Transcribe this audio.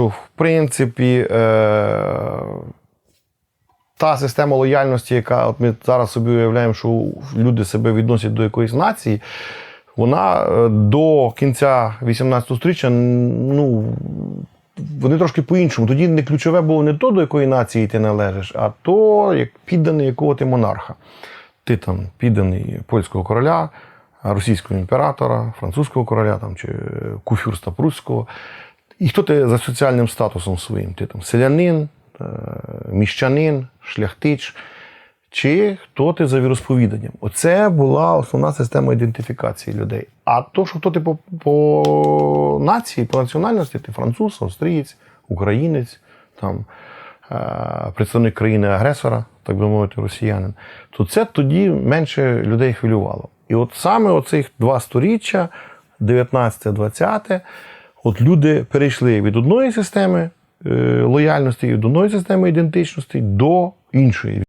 що в принципі е, та система лояльності, яка от ми зараз собі уявляємо, що люди себе відносять до якоїсь нації, вона е, до кінця 18 століття, ну. Вони трошки по-іншому. Тоді не ключове було не то, до якої нації ти належиш, а то, як підданий якого ти монарха. Ти там підданий польського короля, російського імператора, французького короля там, чи куфюрста прусського. І хто ти за соціальним статусом своїм? Ти там селянин, е, міщанин, шляхтич, чи хто ти за віросповіданням. Оце була основна система ідентифікації людей. А то, що хто ти по, по нації, по національності, ти француз, австрієць, українець, там, е, представник країни-агресора, так би мовити, росіянин, то це тоді менше людей хвилювало. І от саме оцих два сторіччя, 19-20, от люди перейшли від одної системи е, лояльності, від одної системи ідентичності до іншої.